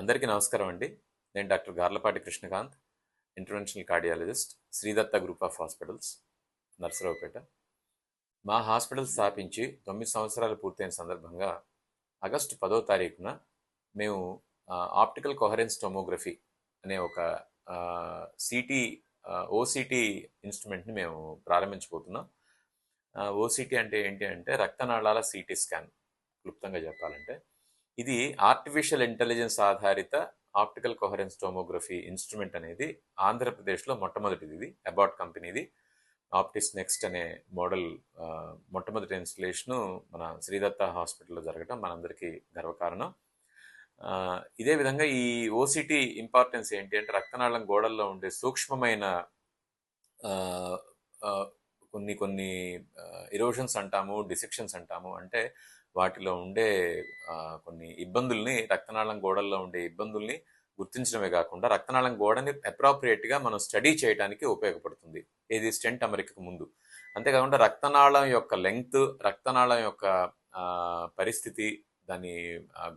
అందరికీ నమస్కారం అండి. నేను doctor Garlapati Krishnakanth interventional cardiologist Sridatta group of hospitals Narasaraopet. మా హాస్పిటల్ స్థాపించి తొమ్మిది సంవత్సరాలు పూర్తయిన సందర్భంగా ఆగస్టు పదో తారీఖున మేము ఆప్టికల్ కొహరెన్స్ టొమోగ్రఫీ అనే ఒక సిటీ ఓసిటీ ఇన్స్ట్రుమెంట్ని మేము ప్రారంభించబోతున్నాం. ఓసిటీ అంటే ఏంటి అంటే రక్తనాళాల సిటీ స్కాన్ క్లుప్తంగా చెప్పాలంటే. ఇది ఆర్టిఫిషియల్ ఇంటెలిజెన్స్ ఆధారిత ఆప్టికల్ కొహరెన్స్ టోమోగ్రఫీ ఇన్స్ట్రుమెంట్ అనేది ఆంధ్రప్రదేశ్లో మొట్టమొదటిది ఇది అబాట్ కంపెనీది ఆప్టిస్ నెక్స్ట్ అనే మోడల్ మొట్టమొదటి ఇన్స్టలేషను మన శ్రీదత్త హాస్పిటల్లో జరగడం మనందరికీ గర్వకారణం. ఇదే విధంగా ఈ ఓసిటీ ఇంపార్టెన్స్ ఏంటి అంటే రక్తనాళం గోడల్లో ఉండే సూక్ష్మమైన కొన్ని కొన్ని ఇరోషన్స్ అంటాము డిసెక్షన్స్ అంటాము. అంటే వాటిలో ఉండే కొన్ని ఇబ్బందుల్ని రక్తనాళం గోడల్లో ఉండే ఇబ్బందుల్ని గుర్తించడమే కాకుండా రక్తనాళం గోడని అప్రాప్రియేట్గా మనం స్టడీ చేయడానికి ఉపయోగపడుతుంది. ఏది స్టెంట్ అమెరికకు ముందు. అంతేకాకుండా రక్తనాళం యొక్క లెంగ్త్ రక్తనాళం యొక్క పరిస్థితి దాని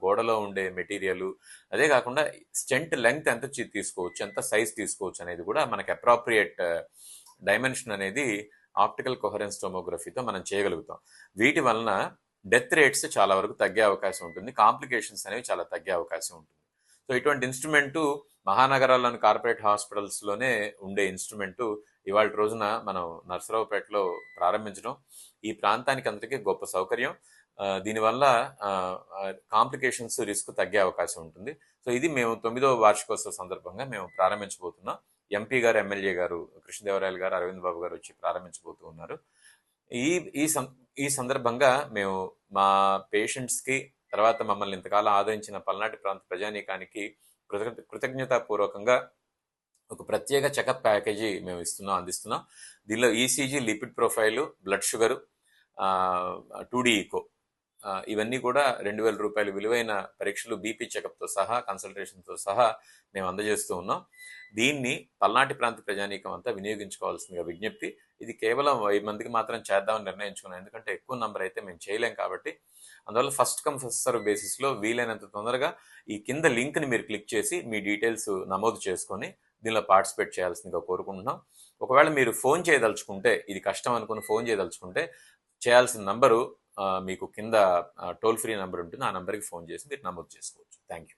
గోడలో ఉండే మెటీరియల్ అదే కాకుండా స్టెంట్ లెంగ్త్ ఎంత తీసుకోవచ్చు ఎంత సైజ్ తీసుకోవచ్చు అనేది కూడా మనకి అప్రాప్రియేట్ డైమెన్షన్ అనేది ఆప్టికల్ కొహరెన్స్ టోమోగ్రఫీతో మనం చేయగలుగుతాం. వీటి వలన డెత్ రేట్స్ చాలా వరకు తగ్గే అవకాశం ఉంటుంది. కాంప్లికేషన్స్ అనేవి చాలా తగ్గే అవకాశం ఉంటుంది. సో ఇటువంటి ఇన్స్ట్రుమెంటు మహానగరాల్లోని కార్పొరేట్ హాస్పిటల్స్లోనే ఉండే ఇన్స్ట్రుమెంటు ఇవాళ రోజున మనం నర్సరావుపేటలో ప్రారంభించడం. ఈ ప్రాంతానికి అందరికీ గొప్ప సౌకర్యం. దీనివల్ల కాంప్లికేషన్స్ రిస్క్ తగ్గే అవకాశం ఉంటుంది. సో ఇది మేము తొమ్మిదవ వార్షికోత్సవ సందర్భంగా మేము ప్రారంభించబోతున్నాం. ఎంపీ గారు ఎమ్మెల్యే గారు కృష్ణదేవరాయలు గారు అరవింద్ బాబు గారు వచ్చి ప్రారంభించబోతూ ఉన్నారు. ఈ ఈ ఈ సందర్భంగా మేము మా పేషెంట్స్కి తర్వాత మమ్మల్ని ఇంతకాలం ఆదరించిన పల్నాటి ప్రాంత ప్రజానీకానికి కృతజ్ఞ కృతజ్ఞతాపూర్వకంగా ఒక ప్రత్యేక చెకప్ ప్యాకేజీ మేము ఇస్తున్నాం అందిస్తున్నాం. దీనిలో ECG lipid profile blood sugar two echo. ఇవన్నీ కూడా రెండు వేల రూపాయలు విలువైన పరీక్షలు బీపీ చెకప్తో సహా కన్సల్టేషన్తో సహా మేము అందజేస్తూ ఉన్నాం. దీన్ని పల్నాటి ప్రాంత ప్రజానీకం అంతా వినియోగించుకోవాల్సిందిగా విజ్ఞప్తి. ఇది కేవలం వెయ్యి మందికి మాత్రం చేద్దామని నిర్ణయించుకున్నాం. ఎందుకంటే ఎక్కువ నంబర్ అయితే మేము చేయలేం కాబట్టి. అందువల్ల ఫస్ట్ కమ్ ఫస్ట్ సర్వ్ బేసిస్లో వీలైనంత తొందరగా ఈ కింద లింక్ని మీరు క్లిక్ చేసి మీ డీటెయిల్స్ నమోదు చేసుకొని దీనిలో పార్టిసిపేట్ చేయాల్సిందిగా కోరుకుంటున్నాం. ఒకవేళ మీరు ఫోన్ చేయదలుచుకుంటే ఇది కష్టం అనుకుని ఫోన్ చేయదలుచుకుంటే చేయాల్సిన నంబరు మీకు కింద టోల్ ఫ్రీ నెంబర్ ఉంటుంది. ఆ నెంబర్కి ఫోన్ చేసి మీరు నమోదు చేసుకోవచ్చు. Thank you